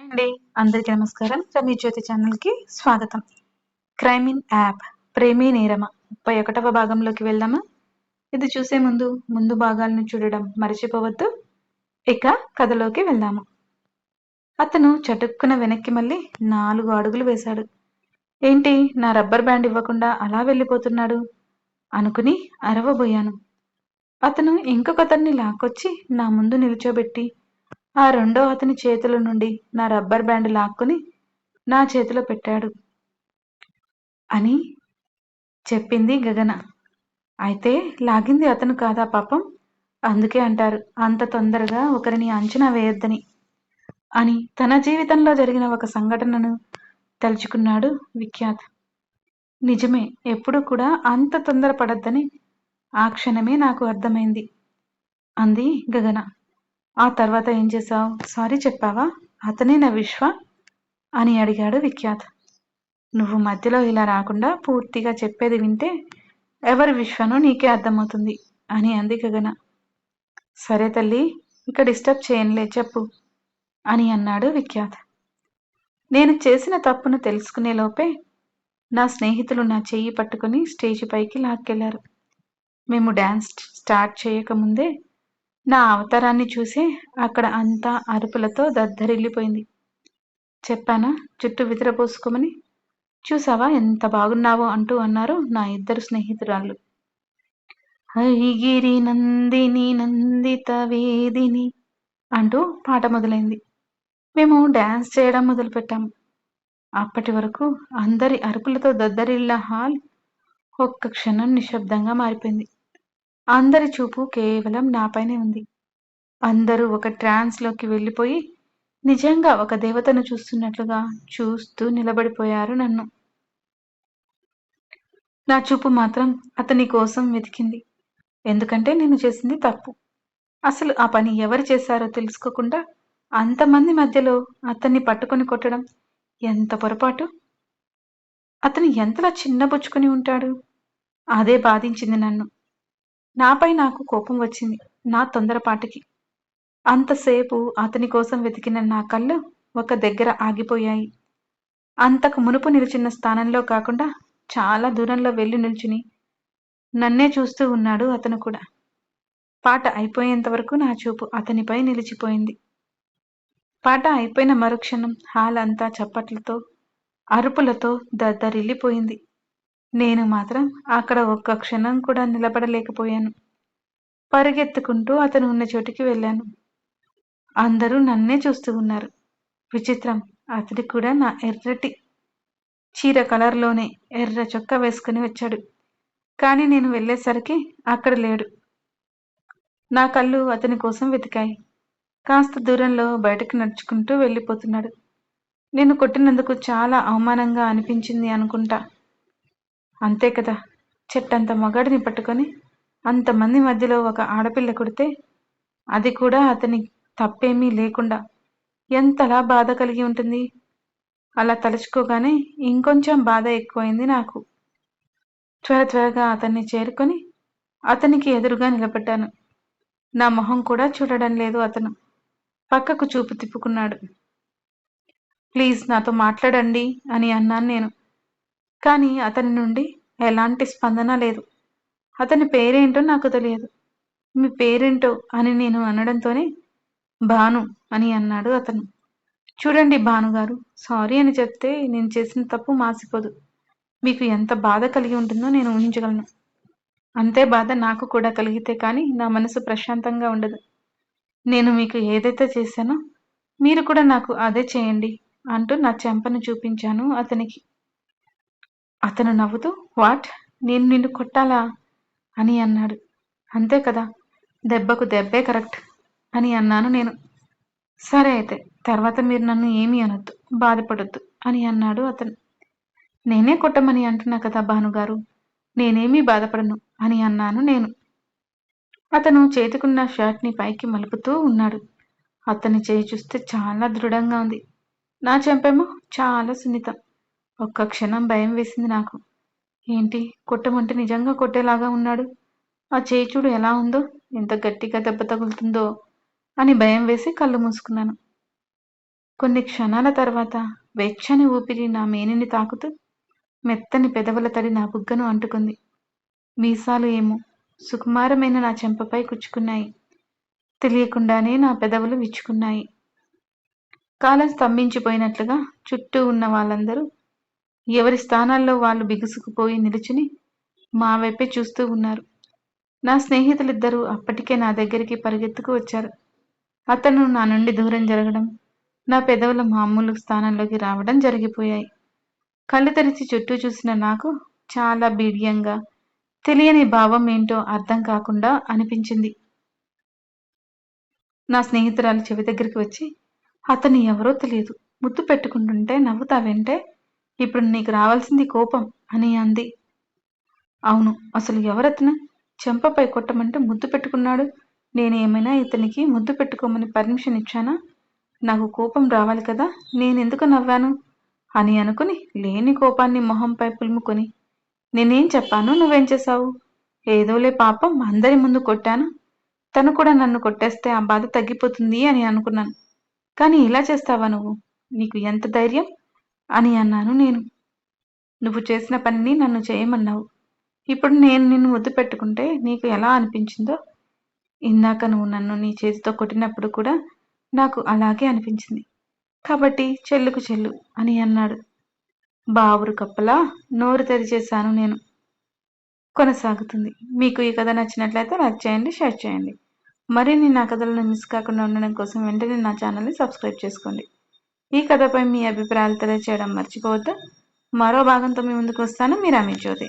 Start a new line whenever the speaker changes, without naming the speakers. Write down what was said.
అండి. అందరికీ నమస్కారం. రమీ జ్యోతి ఛానల్కి స్వాగతం. క్రైమ్ ఇన్ యాప్ ప్రేమీ నేరమ ముప్పై ఒకటవ భాగంలోకి వెళ్దామా? ఇది చూసే ముందు ముందు భాగాలను చూడడం మర్చిపోవద్దు. ఇక కథలోకి వెళ్దాము. అతను చటుక్కున వెనక్కి మళ్ళీ నాలుగు అడుగులు వేశాడు. ఏంటి నా రబ్బర్ బ్యాండ్ ఇవ్వకుండా అలా వెళ్ళిపోతున్నాడు? అనుకుని అరవబోయాను. అతను ఇంకొకతన్ని లాక్కొచ్చి నా ముందు నిల్చోబెట్టి ఆ రెండో అతని చేతుల నుండి నా రబ్బర్ బ్యాండ్ లాక్కుని నా చేతిలో పెట్టాడు. అని చెప్పింది గగన. అయితే లాగింది అతను కాదా పాపం? అందుకే అంటారు అంత తొందరగా ఒకరిని అంచనా వేయొద్దని. అని తన జీవితంలో జరిగిన ఒక సంఘటనను తలుచుకున్నాడు విఖ్యాత్. నిజమే ఎప్పుడు కూడా అంత తొందరపడద్దని ఆ క్షణమే నాకు అర్థమైంది అంది గగన. ఆ తర్వాత ఏం చేశావు సారీ చెప్పావా? అతనే నా విశ్వ అని అడిగాడు విఖ్యాత్. నువ్వు మధ్యలో ఇలా రాకుండా పూర్తిగా చెప్పేది వింటే ఎవరి విశ్వనో నీకే అర్థమవుతుంది అని అంది గగన. సరే తల్లి ఇక డిస్టర్బ్ చేయనులే చెప్పు అని అన్నాడు విఖ్యాత్. నేను చేసిన తప్పును తెలుసుకునే లోపే నా స్నేహితులు నా చెయ్యి పట్టుకుని స్టేజ్ పైకి లాక్కెళ్ళారు. మేము డ్యాన్స్ స్టార్ట్ చేయకముందే నా అవతారాన్ని చూసి అక్కడ అంతా అరుపులతో దద్దరిల్లిపోయింది. చెప్పానా? చుట్టూ విదిరపోసుకోమని చూసావా ఎంత బాగున్నావో అంటూ అన్నారు నా ఇద్దరు స్నేహితురాళ్ళు. హరిగిరి నందిని నందిత వేదిని అంటూ పాట మొదలైంది. మేము డ్యాన్స్ చేయడం మొదలుపెట్టాము అప్పటి వరకు అందరి అరుపులతో దద్దరిల్ల హాల్ ఒక్క క్షణం నిశ్శబ్దంగా మారిపోయింది. అందరి చూపు కేవలం నాపైనే ఉంది. అందరూ ఒక ట్రాన్స్లోకి వెళ్ళిపోయి నిజంగా ఒక దేవతను చూస్తున్నట్లుగా చూస్తూ నిలబడిపోయారు నన్ను. నా చూపు మాత్రం అతని కోసం వెతికింది. ఎందుకంటే నేను చేసింది తప్పు. అసలు ఆ పని ఎవరు చేశారో తెలుసుకోకుండా అంతమంది మధ్యలో అతన్ని పట్టుకొని కొట్టడం ఎంత పొరపాటు? అతను ఎంతలా చిన్నబుచ్చుకొని ఉంటాడు? అదే బాధించింది నన్ను. నాపై నాకు కోపం వచ్చింది నా తొందరపాటికి. అంతసేపు అతని కోసం వెతికిన నా కళ్ళు ఒక దగ్గర ఆగిపోయాయి. అంతకు మునుపు నిలిచిన స్థానంలో కాకుండా చాలా దూరంలో వెళ్ళి నిల్చుని నన్నే చూస్తూ ఉన్నాడు అతను కూడా. పాట అయిపోయేంత వరకు నా చూపు అతనిపై నిలిచిపోయింది. పాట అయిపోయిన మరుక్షణం హాల్ అంతా చప్పట్లతో అరుపులతో దద్దరిల్లిపోయింది. నేను మాత్రం అక్కడ ఒక్క క్షణం కూడా నిలబడలేకపోయాను. పరిగెత్తుకుంటూ అతను ఉన్న చోటికి వెళ్ళాను. అందరూ నన్నే చూస్తూ ఉన్నారు. విచిత్రం అతడి కూడా నా ఎర్రటి చీర కలర్లోనే ఎర్ర చొక్కా వేసుకుని వచ్చాడు. కానీ నేను వెళ్ళేసరికి అక్కడ లేడు. నా కళ్ళు అతని కోసం వెతికాయి. కాస్త దూరంలో బయటకు నడుచుకుంటూ వెళ్ళిపోతున్నాడు. నేను కొట్టినందుకు చాలా అవమానంగా అనిపించింది అనుకుంటా. అంతే కదా. చెట్టంత మగాడిని పట్టుకొని అంతమంది మధ్యలో ఒక ఆడపిల్ల కొడితే అది కూడా అతని తప్పేమీ లేకుండా ఎంతలా బాధ కలిగి ఉంటుంది. అలా తలుచుకోగానే ఇంకొంచెం బాధ ఎక్కువైంది నాకు. త్వర త్వరగా అతన్ని చేరుకొని అతనికి ఎదురుగా నిలబడ్డాను. నా మొహం కూడా చూడడం లేదు అతను. పక్కకు చూపు తిప్పుకున్నాడు. ప్లీజ్ నాతో మాట్లాడండి అని అన్నాను నేను. కానీ అతని నుండి ఎలాంటి స్పందన లేదు. అతని పేరేంటో నాకు తెలియదు. మీ పేరేంటో అని నేను అనడంతోనే భాను అని అన్నాడు అతను. చూడండి భానుగారు సారీ అని చెప్తే నేను చేసిన తప్పు మాసిపోదు. మీకు ఎంత బాధ కలిగి ఉంటుందో నేను ఊహించగలను. అంతే బాధ నాకు కూడా కలిగితే కానీ నా మనసు ప్రశాంతంగా ఉండదు. నేను మీకు ఏదైతే చేశానో మీరు కూడా నాకు అదే చేయండి అంటూ నా చెంపను చూపించాను అతనికి. అతను నవ్వుతూ వాట్? నేను నిన్ను కొట్టాలా? అని అన్నాడు. అంతే కదా దెబ్బకు దెబ్బే కరెక్ట్ అని అన్నాను నేను. సరే అయితే తర్వాత మీరు నన్ను ఏమీ అనొద్దు బాధపడొద్దు అని అన్నాడు అతను. నేనే కొట్టమని అంటున్నా కదా భానుగారు నేనేమీ బాధపడను అని అన్నాను నేను. అతను చేతికున్న షర్ట్ని పైకి మలుపుతూ ఉన్నాడు. అతని చేయి చూస్తే చాలా దృఢంగా ఉంది. నా చెంపేమో చాలా సున్నితం ఒక్క క్షణం భయం వేసింది నాకు. ఏంటి? కొట్టమంటే నిజంగా కొట్టేలాగా ఉన్నాడు? ఆ చేయి చూడు ఎలా ఉందో ఎంత గట్టిగా దెబ్బ తగులుతుందో అని భయం వేసి కళ్ళు మూసుకున్నాను. కొన్ని క్షణాల తర్వాత వెచ్చని ఊపిరి నా మేనిని తాకుతూ మెత్తని పెదవుల తడి నా బుగ్గను అంటుకుంది. మీసాలు ఏమో సుకుమారమైన నా చెంపపై కుచ్చుకున్నాయి. తెలియకుండానే నా పెదవులు విచ్చుకున్నాయి. కాలం స్తంభించిపోయినట్లుగా చుట్టూ ఉన్న వాళ్ళందరూ ఎవరి స్థానాల్లో వాళ్ళు బిగుసుకుపోయి నిలుచుని మా వైపే చూస్తూ ఉన్నారు. నా స్నేహితులిద్దరూ అప్పటికే నా దగ్గరికి పరిగెత్తుకు వచ్చారు. అతను నా నుండి దూరం జరగడం నా పెదవుల మామూలు స్థానంలోకి రావడం జరిగిపోయాయి. కళ్ళు తెరిచి చుట్టూ చూసిన నాకు చాలా బీడియంగా తెలియని భావం ఏంటో అర్థం కాకుండా అనిపించింది. నా స్నేహితురాలు చెవి దగ్గరికి వచ్చి అతను ఎవరో తెలియదు. ముద్దు పెట్టుకుంటుంటే నవ్వుతావంటే ఇప్పుడు నీకు రావాల్సింది కోపం అని అంది. అవును అసలు ఎవరతను చెంపపై కొట్టమంటే ముద్దు పెట్టుకున్నాడు? నేనేమైనా ఇతనికి ముద్దు పెట్టుకోమని పర్మిషన్ ఇచ్చానా? నాకు కోపం రావాలి కదా నేనెందుకు నవ్వాను? అని అనుకుని లేని కోపాన్ని మొహంపై పులుముకొని నేనేం చెప్పాను నువ్వేం చేశావు? ఏదోలే పాపం అందరి ముందు కొట్టాను. తను కూడా నన్ను కొట్టేస్తే ఆ బాధ తగ్గిపోతుంది అని అనుకున్నాను. కానీ ఇలా చేస్తావా నువ్వు? నీకు ఎంత ధైర్యం? అని అన్నాను నేను. నువ్వు చేసిన పనిని నన్ను చేయమన్నావు. ఇప్పుడు నేను నిన్ను ముద్దు పెట్టుకుంటే నీకు ఎలా అనిపించిందో? ఇందాక నువ్వు నన్ను నీ చేతితో కొట్టినప్పుడు కూడా నాకు అలాగే అనిపించింది. కాబట్టి చెల్లుకు చెల్లు అని అన్నాడు. బావురు కప్పలా నోరు తెరిచేశాను నేను. కొనసాగుతుంది. మీకు ఈ కథ నచ్చినట్లయితే లైక్ చేయండి షేర్ చేయండి. మరిన్ని నా కథలను మిస్ కాకుండా ఉండడం కోసం వెంటనే నా ఛానల్ని సబ్స్క్రైబ్ చేసుకోండి. ఈ కథపై మీ అభిప్రాయాలు తెలియచేయడం మర్చిపోవద్దు. మరో భాగంతో మీ ముందుకు వస్తాను. మీరు అమి జ్యోతి.